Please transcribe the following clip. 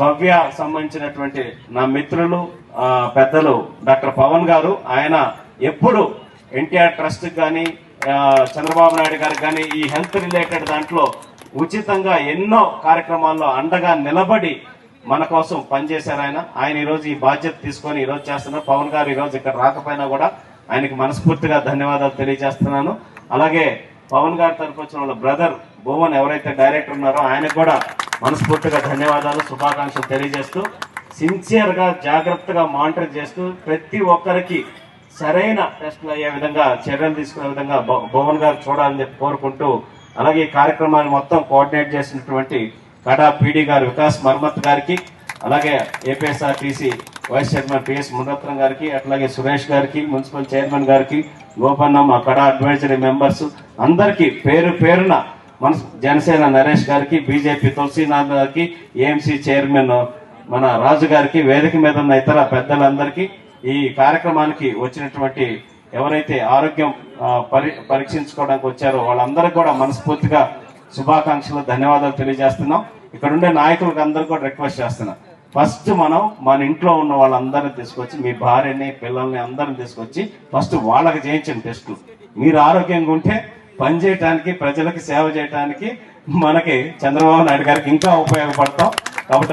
భవ్య సంబంధించినటువంటి నా మిత్రులు పెద్దలు డాక్టర్ పవన్ గారు ఆయన ఎప్పుడు ఎన్టీఆర్ ట్రస్ట్ కానీ చంద్రబాబు నాయుడు గారికి కానీ ఈ హెల్త్ రిలేటెడ్ దాంట్లో ఉచితంగా ఎన్నో కార్యక్రమాల్లో అండగా నిలబడి మన కోసం పనిచేశారు ఆయన. ఆయన ఈరోజు ఈ బాధ్యత తీసుకొని ఈరోజు చేస్తున్నారు. పవన్ గారు ఈరోజు ఇక్కడ రాకపోయినా కూడా ఆయనకి మనస్ఫూర్తిగా ధన్యవాదాలు తెలియజేస్తున్నాను. అలాగే పవన్ గారి తరపు వచ్చిన వాళ్ళ బ్రదర్ భువన్ ఎవరైతే డైరెక్టర్ ఉన్నారో ఆయనకు కూడా మనస్ఫూర్తిగా ధన్యవాదాలు శుభాకాంక్షలు తెలియజేస్తూ సిన్సియర్గా జాగ్రత్తగా మానిటర్ చేస్తూ ప్రతి ఒక్కరికి సరైన టెస్టులు అయ్యే విధంగా చర్యలు తీసుకునే విధంగా భువన్ గారు చూడాలని చెప్పి కోరుకుంటూ అలాగే ఈ కార్యక్రమాన్ని మొత్తం కోఆర్డినేట్ చేసినటువంటి కడా పీడీ గారు వికాస్ మర్మత్ గారికి అలాగే APSRTC vice chairman P S Muniratnam గారికి అట్లాగే సురేష్ గారికి మున్సిపల్ చైర్మన్ గారికి గోపన్న మా కడా అడ్వైజరీ మెంబర్స్ అందరికీ పేరు పేరున మన జనసేన నరేష్ గారికి బీజేపీ తులసీనాథ్ గారికి ఏఎంసీ చైర్మన్ మన రాజు గారికి వేదిక మీద ఉన్న ఇతర పెద్దలందరికీ ఈ కార్యక్రమానికి వచ్చినటువంటి ఎవరైతే ఆరోగ్యం పరి పరీక్షించుకోవడానికి వచ్చారో వాళ్ళందరికీ కూడా మనస్ఫూర్తిగా శుభాకాంక్షలు ధన్యవాదాలు తెలియజేస్తున్నాం. ఇక్కడ ఉండే నాయకులకు అందరూ కూడా రిక్వెస్ట్ చేస్తున్నాం. ఫస్ట్ మనం మన ఇంట్లో ఉన్న వాళ్ళందరిని తీసుకొచ్చి మీ భార్యని పిల్లల్ని అందరిని తీసుకొచ్చి ఫస్ట్ వాళ్ళకి చేయించండి టెస్టులు. మీరు ఆరోగ్యంగా ఉంటే పని చేయడానికి ప్రజలకు సేవ చేయడానికి మనకి చంద్రబాబు నాయుడు గారికి ఇంకా ఉపయోగపడతాం. కాబట్టి